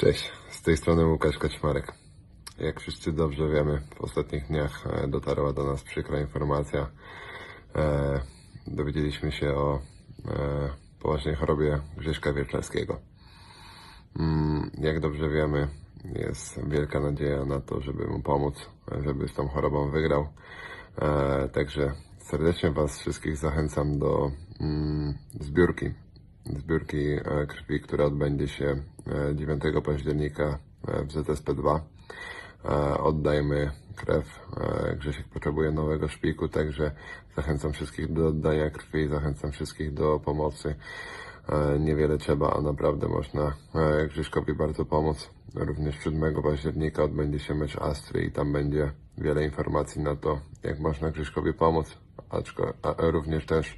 Cześć, z tej strony Łukasz Kaczmarek. Jak wszyscy dobrze wiemy, w ostatnich dniach e, dotarła do nas przykra informacja. E, dowiedzieliśmy się o e, poważnej chorobie Grześka Wierczewskiego. Mm, jak dobrze wiemy, jest wielka nadzieja na to, żeby mu pomóc, żeby z tą chorobą wygrał. E, także serdecznie Was wszystkich zachęcam do mm, zbiórki. Zbiórki e, krwi, która odbędzie się e, 9 października e, w ZSP2. E, Oddajmy krew. E, Grzesiek potrzebuje nowego szpiku, także zachęcam wszystkich do oddania krwi, zachęcam wszystkich do pomocy. E, Niewiele trzeba, a naprawdę można e, Grześkowi bardzo pomóc. Również 7 października odbędzie się mecz Astry i tam będzie wiele informacji na to, jak można Grześkowi pomóc. Aczko, również też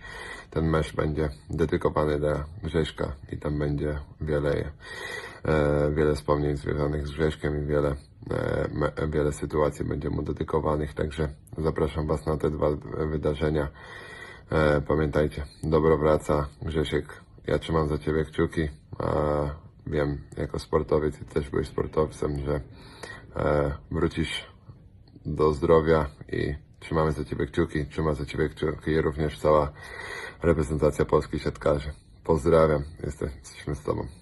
ten mecz będzie dedykowany dla Grześka i tam będzie wiele, e, wiele wspomnień związanych z Grześkiem i wiele, e, me, wiele sytuacji będzie mu dedykowanych, także zapraszam Was na te dwa wydarzenia. E, pamiętajcie, dobro wraca, Grzesiek, ja trzymam za Ciebie kciuki, a wiem jako sportowiec i też byłeś sportowcem, że e, wrócisz do zdrowia i trzymamy za Ciebie kciuki, trzyma za Ciebie kciuki również cała reprezentacja polskich siatkarzy. Pozdrawiam, jesteśmy z Tobą.